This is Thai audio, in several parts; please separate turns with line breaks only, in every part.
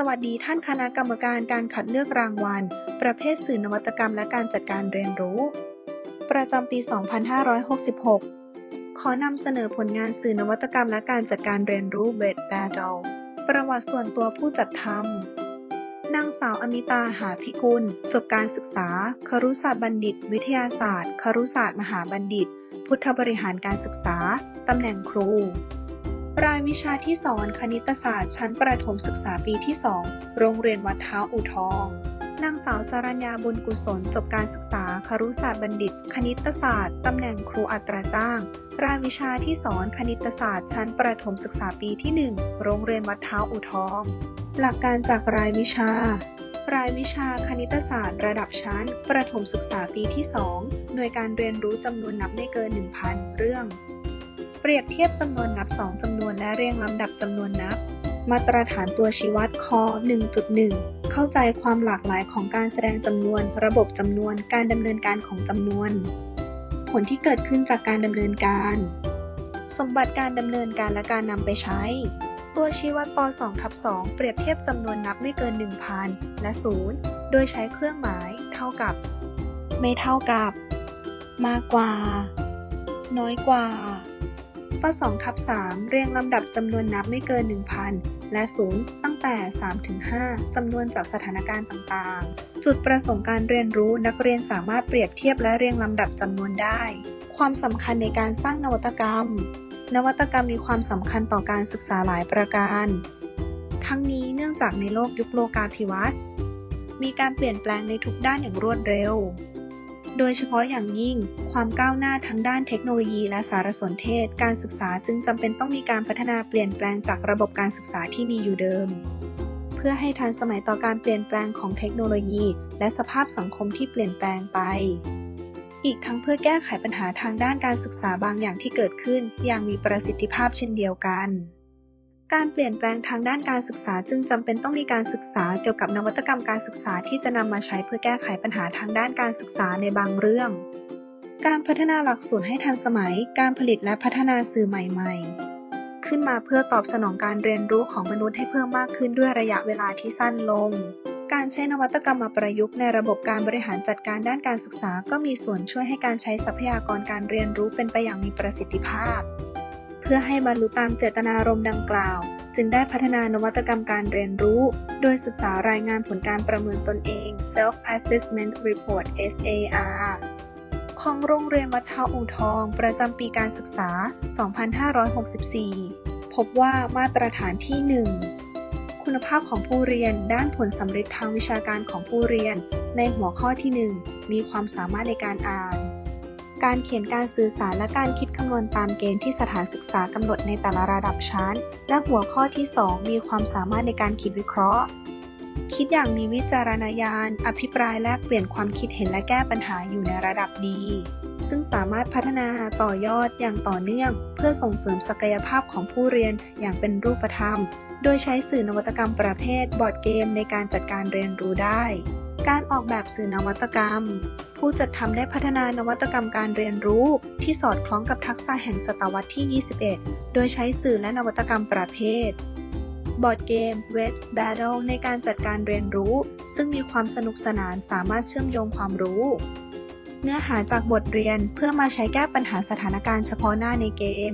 สวัสดีท่านคณะกรรมการการคัดเลือกรางวัล ประเภทสื่อนวัตกรรมและการจัดการเรียนรู้ ประจำปี 2566 ขอนำเสนอผลงานสื่อนวัตกรรมและการจัดการเรียนรู้เวทแบดดลประวัติส่วนตัวผู้จัดทำนางสาวอมิตาหาพิกุล จบการศึกษา ครุศาสตร์บัณฑิต วิทยาศาสตร์ ครุศาสตร์มหาบัณฑิต พุทธบริหารการศึกษา ตำแหน่งครู รายวิชาที่สอนคณิตศาสตร์ชั้นประถมศึกษาปีที่ 2 โรงเรียนวัดเท้าอู่ทอง นางสาวสรัญญาบุญกุศลจบการศึกษาครุศาสตร์บัณฑิต คณิตศาสตร์ ตำแหน่งครูอัตราจ้าง รายวิชาที่สอนคณิตศาสตร์ชั้นประถมศึกษาปีที่ 1 โรงเรียนวัดเท้าอู่ทอง หลักการจากรายวิชารายวิชาคณิตศาสตร์ระดับชั้น ประถมศึกษาปีที่ 2 หน่วยการเรียนรู้จำนวนนับไม่เกิน 1,000 เรื่อง เปรียบเทียบจำนวนนับ 2จำนวนและเรียงลำดับจำนวนนับ มาตรฐานตัวชี้วัดคอ1.1 เข้าใจความหลากหลายของการแสดงจำนวน ระบบจำนวน การดำเนินการของจำนวน ผลที่เกิดขึ้นจากการดำเนินการ สมบัติการดำเนินการและการนำไปใช้ ตัวชี้วัดป2ทับ2เปรียบเทียบจำนวนนับไม่เกิน 1,000 และ 0 โดยใช้เครื่องหมาย เท่ากับ ไม่เท่ากับ มากกว่า น้อยกว่า ป2ทับ3เรียงลำดับจำนวนนับไม่เกิน 1,000 และ 0 ตั้งแต่ 3 ถึง 5จำนวนจากสถานการณ์ต่างๆ จุดประสงค์การเรียนรู้นักเรียนสามารถเปรียบเทียบและเรียงลำดับจำนวนได้ ความสำคัญในการสร้างนวัตกรรม นวัตกรรมมีความสำคัญต่อการศึกษาหลายประการ ทั้งนี้เนื่องจากในโลกยุคโลกาภิวัตน์มีการเปลี่ยนแปลงในทุกด้านอย่างรวดเร็ว โดยเฉพาะอย่างยิ่ง ความก้าวหน้าทั้งด้านเทคโนโลยีและสารสนเทศ การศึกษาจึงจำเป็นต้องมีการพัฒนาเปลี่ยนแปลงจากระบบการศึกษาที่มีอยู่เดิม เพื่อให้ทันสมัยต่อการเปลี่ยนแปลงของเทคโนโลยี และสภาพสังคมที่เปลี่ยนแปลงไป อีกทั้งเพื่อแก้ไขปัญหาทางด้านการศึกษาบางอย่างที่เกิดขึ้น อย่างมีประสิทธิภาพเช่นเดียวกัน การเปลี่ยนแปลงทางด้านการศึกษาจึงจำเป็นต้องมีการศึกษาเกี่ยวกับนวัตกรรมการศึกษาที่จะนำมาใช้เพื่อแก้ไขปัญหาทางด้านการศึกษาในบางเรื่อง การพัฒนาหลักสูตรให้ทันสมัย การผลิตและพัฒนาสื่อใหม่ๆ ขึ้นมาเพื่อตอบสนองการเรียนรู้ของมนุษย์ให้เพิ่มมากขึ้นด้วยระยะเวลาที่สั้นลง การใช้นวัตกรรมมาประยุกต์ในระบบการบริหารจัดการด้านการศึกษา ก็มีส่วนช่วยให้การใช้ทรัพยากรการเรียนรู้เป็นไปอย่างมีประสิทธิภาพ พื่อให้บรรลุตามเจตนารมณ์ดังกล่าว จึงได้พัฒนานวัตกรรมการเรียนรู้ โดยศึกษารายงานผลการประเมินตนเอง Self Assessment Report SAR ของโรงเรียนวัดเท้าอู่ทอง ประจำปีการศึกษา 2564 พบว่ามาตรฐานที่ 1 คุณภาพของผู้เรียนด้านผลสำเร็จทางวิชาการของผู้เรียน ในหัวข้อที่ 1 มีความสามารถในการอ่าน การเขียนการสื่อสารและการคิดคำนวณตามเกณฑ์ที่สถานศึกษากำหนดในแต่ละระดับชั้น และหัวข้อที่ 2 มีความสามารถในการคิดวิเคราะห์ คิดอย่างมีวิจารณญาณ อภิปรายแลกเปลี่ยนความคิดเห็นและแก้ปัญหาอยู่ในระดับดี ซึ่งสามารถพัฒนาต่อยอดอย่างต่อเนื่อง เพื่อส่งเสริมศักยภาพของผู้เรียนอย่างเป็นรูปธรรม โดยใช้สื่อนวัตกรรมประเภทบอร์ดเกมในการจัดการเรียนรู้ได้ การออกแบบสื่อนวัตกรรม ผู้จัดทำได้พัฒนานวัตกรรมการเรียนรู้ ที่สอดคล้องกับทักษะแห่งศตวรรษที่ 21 โดยใช้สื่อและนวัตกรรมประเภท บอร์ดเกม w e t Battle ในการจัดการเรียนรู้ ซึ่งมีความสนุกสนานสามารถเชื่อมโยงความรู้ เนื้อหาจากบทเรียนเพื่อมาใช้แก้ปัญหาสถานการณ์เฉพาะหน้าในเกม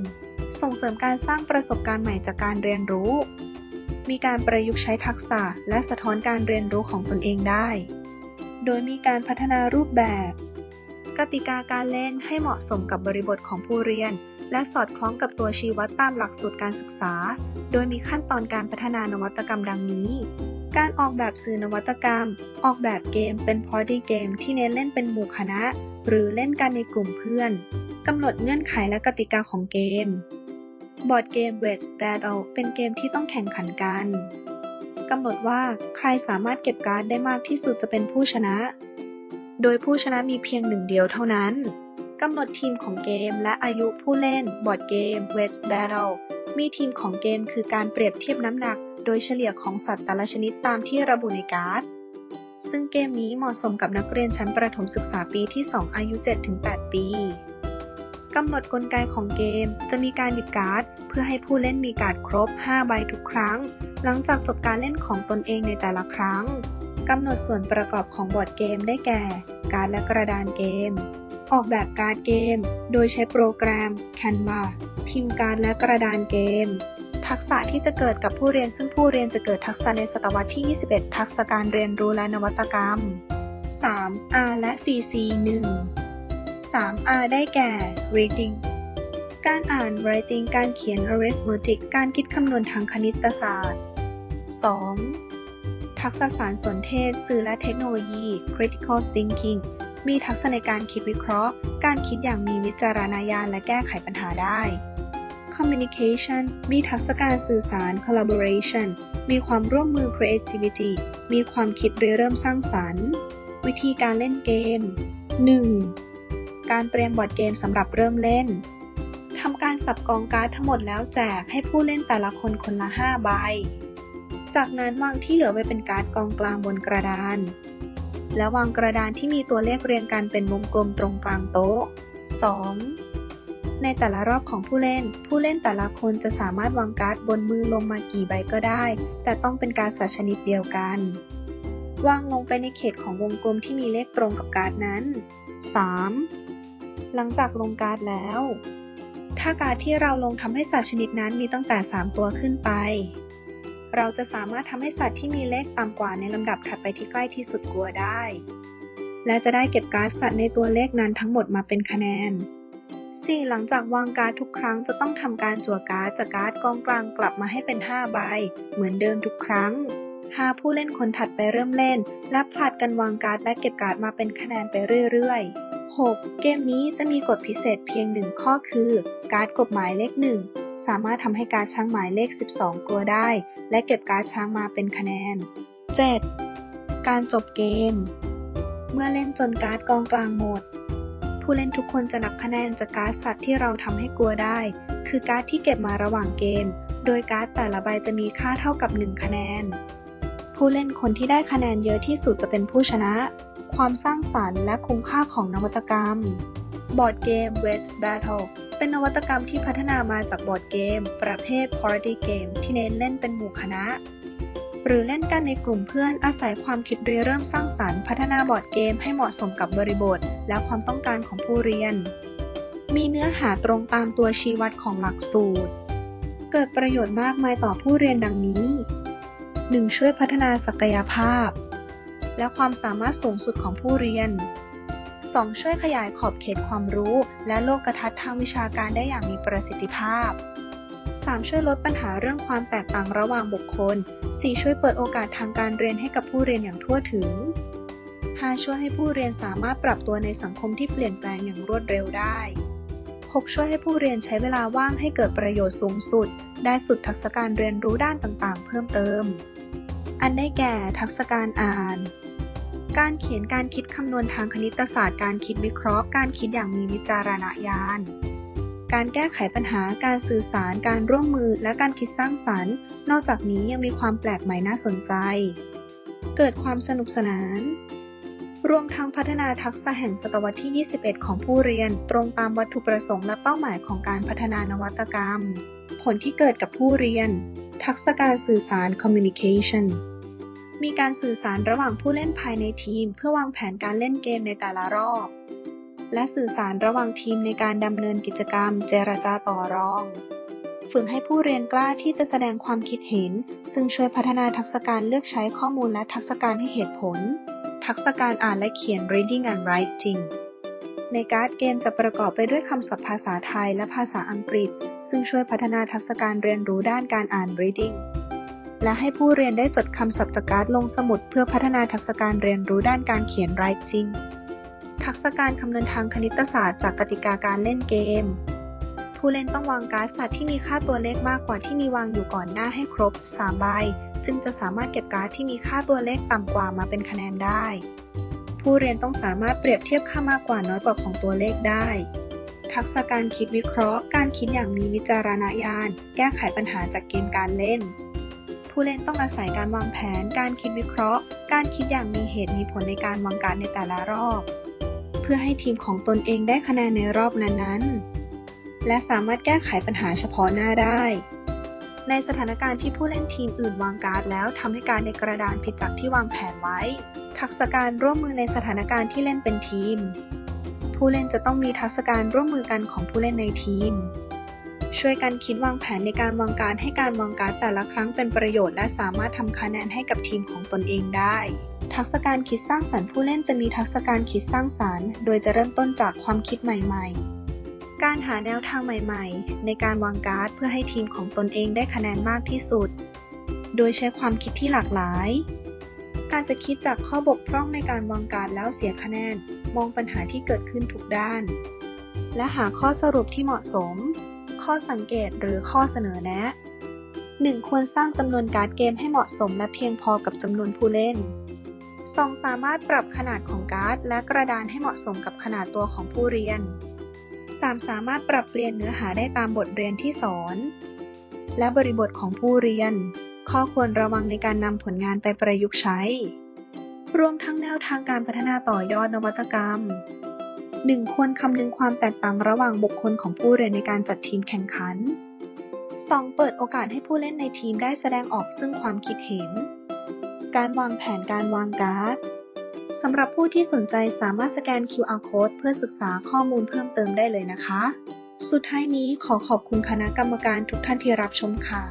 ส่งเสริมการสร้างประสบการณ์ใหม่จากการเรียนรู้มีการประยุกต์ใช้ทักษะและสะท้อนการเรียนรู้ของตนเองได้ โดยมีการพัฒนารูปแบบ กติกาการเล่นให้เหมาะสมกับบริบทของผู้เรียน และสอดคล้องกับตัวชี้วัดตามหลักสูตรการศึกษา โดยมีขั้นตอนการพัฒนานวัตกรรมดังนี้ การออกแบบสื่อนวัตกรรม ออกแบบเกมเป็น Party Game ที่เน้นเล่นเป็นหมู่คณะ หรือเล่นกันในกลุ่มเพื่อนกำหนดเงื่อนไขและกติกาของเกม บอร์ดเกม w e t Battle เป็นเกมที่ต้องแข่งขันกัน กำหนดว่าใครสามารถเก็บการ์ดได้มากที่สุดจะเป็นผู้ชนะ โดยผู้ชนะมีเพียงหนึ่งเดียวเท่านั้นกำหนดทีมของเกมและอายุผู้เล่น บอร์ดเกม w e t Battle มีทีมของเกมคือการเปรียบเทียบน้ำหนัก โดยเฉลี่ยของสัตว์แต่ละชนิดตามที่ระบุในการ์ด ซึ่งเกมนี้เหมาะสมกับนักเรียนชั้นประถมศึกษาปีที่ 2 อายุ 7-8 ปี กำหนดกลไกของเกม จะมีการหยิบการ์ด เพื่อให้ผู้เล่นมีการ์ดครบ 5 ใบทุกครั้ง หลังจากจบการเล่นของตนเองในแต่ละครั้งกำหนดส่วนประกอบของบอร์ดเกมได้แก่ การ์ดและกระดานเกม ออกแบบการ์ดเกม โดยใช้โปรแกรม Canva พิมพ์การ์ดและกระดานเกม ทักษะที่จะเกิดกับผู้เรียนซึ่งผู้เรียนจะเกิดทักษะในศตวรรษที่ 21 ทักษะการเรียนรู้และนวัตกรรม 3. R และ CC 1 3R ได้แก่ reading การอ่าน writing การเขียน arithmetic การคิดคำนวณทางคณิตศาสตร์ 2. ทักษะสารสนเทศ สื่อและเทคโนโลยี critical thinking มีทักษะในการคิดวิเคราะห์ การคิดอย่างมีวิจารณญาณและแก้ไขปัญหาได้ communication มีทักษะการสื่อสาร collaboration มีความร่วมมือ creativity มีความคิดริเริ่มสร้างสรรค์ วิธีการเล่นเกม 1. การเตรียมบอร์ดเกมสำหรับเริ่มเล่น ทำการสับกองการ์ดทั้งหมดแล้วแจกให้ผู้เล่นแต่ละคนคนละ 5 ใบ จากนั้นวางที่เหลือไว้เป็นการ์ดกองกลางบนกระดาน และววางกระดานที่มีตัวเลขเรียงกันเป็นวงกลมตรงกลางโต๊ะ 2. ในแต่ละรอบของผู้เล่น ผู้เล่นแต่ละคนจะสามารถวางการ์ดบนมือลงมากี่ใบก็ได้ แต่ต้องเป็นการ์ดสัชนิดเดียวกันวางลงไปในเขตของวงกลมที่มีเลขตรงกับการ์ดนั้น 3. หลังจากลงการ์ดแล้ว ถ้าการ์ดที่เราลงทำให้สัตว์ชนิดนั้นมีตั้งแต่ 3 ตัวขึ้นไป เราจะสามารถทำให้สัตว์ที่มีเลขต่ำกว่าในลำดับถัดไปที่ใกล้ที่สุดกลัวได้ และจะได้เก็บการ์ดสัตว์ในตัวเลขนั้นทั้งหมดมาเป็นคะแนน 4. หลังจากวางการ์ดทุกครั้งจะต้องทำการจั่วการ์ดจากการ์ดกองกลางกลับมาให้เป็น 5 ใบ เหมือนเดิมทุกครั้ง5ผู้เล่นคนถัดไปเริ่มเล่น และผลัดกันวางการ์ดและเก็บการ์ดมาเป็นคะแนนไปเรื่อยๆ 6. เกมนี้จะมีกฎพิเศษเพียงหนึ่งข้อคือ การ์ดกบหมายเลขหนึ่งสามารถทำให้การ์ดช้างหมายเลข 12 กลัวได้ และเก็บการ์ดช้างมาเป็นคะแนน 7. การจบเกม เมื่อเล่นจนการ์ดกองกลางหมด ผู้เล่นทุกคนจะนับคะแนนจากการ์ดสัตว์ที่เราทำให้กลัวได้ คือการ์ดที่เก็บมาระหว่างเกม โดยการ์ดแต่ละใบจะมีค่าเท่ากับ 1 คะแนน ผู้เล่นคนที่ได้คะแนนเยอะที่สุดจะเป็นผู้ชนะ ความสร้างสรรค์และคุ้มค่าของนวัตกรรม บอร์ดเกม w e t Battle เป็นนวัตกรรมที่พัฒนามาจากบอร์ดเกม ประเภท Party Game ที่เน้นเล่นเป็นหมู่คณะ หรือเล่นกันในกลุ่มเพื่อนอาศัยความคิดริเริ่มสร้างสรรค์ พัฒนาบอร์ดเกมให้เหมาะสมกับบริบท และความต้องการของผู้เรียน มีเนื้อหาตรงตามตัวชี้วัดของหลักสูตร เกิดประโยชน์มากมายต่อผู้เรียนดังนี้ 1. ช่วยพัฒนาศักยภาพ และความสามารถสูงสุดของผู้เรียน 2. ช่วยขยายขอบเขตความรู้ และโลกทัศน์ทางวิชาการได้อย่างมีประสิทธิภาพ 3. ช่วยลดปัญหาเรื่องความแตกต่างระหว่างบุคคล 4. ช่วยเปิดโอกาสทางการเรียนให้กับผู้เรียนอย่างทั่วถึง 5. ช่วยให้ผู้เรียนสามารถปรับตัวในสังคมที่เปลี่ยนแปลงอย่างรวดเร็วได้ 6. ช่วยให้ผู้เรียนใช้เวลาว่างให้เกิดประโยชน์สูงสุด ได้ฝึกทักษะการเรียนรู้ด้านต่างๆ เพิ่มเติม อันได้แก่ทักษะการอ่าน การเขียนการคิดคำนวณทางคณิตศาสตร์ การคิดวิเคราะห์ การคิดอย่างมีวิจารณญาณ การแก้ไขปัญหา การสื่อสาร การร่วมมือ และการคิดสร้างสรรค์ นอกจากนี้ยังมีความแปลกใหม่น่าสนใจ เกิดความสนุกสนาน รวมทั้งพัฒนาทักษะแห่งศตวรรษที่ 21 ของผู้เรียน ตรงตามวัตถุประสงค์และเป้าหมายของการพัฒนานวัตกรรม ผลที่เกิดกับผู้เรียนทักษะการสื่อสาร communication มีการสื่อสารระหว่างผู้เล่นภายในทีม เพื่อวางแผนการเล่นเกมในแต่ละรอบ และสื่อสารระหว่างทีมในการดำเนินกิจกรรม เจรจาต่อรอง ฝึกให้ผู้เรียนกล้าที่จะแสดงความคิดเห็น ซึ่งช่วยพัฒนาทักษะการเลือกใช้ข้อมูลและทักษะการให้เหตุผล ทักษะการอ่านและเขียน reading and writing ในการ์ดเกมจะประกอบไปด้วยคำศัพท์ภาษาไทยและภาษาอังกฤษ ซึ่งช่วยพัฒนาทักษะการเรียนรู้ด้านการอ่าน reading และให้ผู้เรียนได้จดคำศัพท์จากการ์ดลงสมุดเพื่อพัฒนาทักษะการเรียนรู้ด้านการเขียน writing ทักษะการคำนวณทางคณิตศาสตร์จากกติกาการเล่นเกม ผู้เล่นต้องวางการ์ดสัตว์ที่มีค่าตัวเลขมากกว่าที่มีวางอยู่ก่อนหน้าให้ครบ3ใบจึงจะสามารถเก็บการ์ดที่มีค่าตัวเลขต่ำกว่ามาเป็นคะแนนได้ ผู้เรียนต้องสามารถเปรียบเทียบค่ามากกว่าน้อยกว่าของตัวเลขได้ ทักษะการคิดวิเคราะห์ การคิดอย่างมีวิจารณญาณ แก้ไขปัญหาจากเกมการเล่น ผู้เล่นต้องอาศัยการวางแผน การคิดวิเคราะห์ การคิดอย่างมีเหตุมีผลในการวางการในแต่ละรอบ เพื่อให้ทีมของตนเองได้คะแนนในรอบนั้นๆ และสามารถแก้ไขปัญหาเฉพาะหน้าได้ ในสถานการณ์ที่ผู้เล่นทีมอื่นวางการ์ดแล้วทำให้การในกระดานผิดจากที่วางแผนไว้ ทักษะการร่วมมือในสถานการณ์ที่เล่นเป็นทีม ผู้เล่นจะต้องมีทักษะการร่วมมือกันของผู้เล่นในทีม ช่วยกันคิดวางแผนในการวางการให้การวางการแต่ละครั้งเป็นประโยชน์ และสามารถทำคะแนนให้กับทีมของตนเองได้ ทักษะการคิดสร้างสรรค์ผู้เล่นจะมีทักษะการคิดสร้างสรรค์ โดยจะเริ่มต้นจากความคิดใหม่ๆการหาแนวทางใหม่ๆ ในการวางการ์ดเพื่อให้ทีมของตนเองได้คะแนนมากที่สุด โดยใช้ความคิดที่หลากหลาย การจะคิดจากข้อบกพร่องในการวางการ์ดแล้วเสียคะแนน มองปัญหาที่เกิดขึ้นทุกด้าน และหาข้อสรุปที่เหมาะสม ข้อสังเกตหรือข้อเสนอแนะ 1. ควรสร้างจำนวนการ์ดเกมให้เหมาะสมและเพียงพอกับจำนวนผู้เล่น 2. สามารถปรับขนาดของการ์ด และกระดานให้เหมาะสมกับขนาดตัวของผู้เรียน 3. สามารถปรับเปลี่ยนเนื้อหาได้ตามบทเรียนที่สอน และบริบทของผู้เรียน ข้อควรระวังในการนำผลงานไปประยุกต์ใช้ รวมทั้งแนวทางการพัฒนาต่อยอดนวัตกรรม 1. ควรคำนึงความแตกต่างระหว่างบุคคลของผู้เรียนในการจัดทีมแข่งขัน 2. เปิดโอกาสให้ผู้เล่นในทีมได้แสดงออกซึ่งความคิดเห็น การวางแผนการวางการ์ดสำหรับผู้ที่สนใจสามารถสแกน QR Code เพื่อศึกษาข้อมูลเพิ่มเติมได้เลยนะคะ สุดท้ายนี้ขอขอบคุณคณะกรรมการทุกท่านที่รับชมค่ะ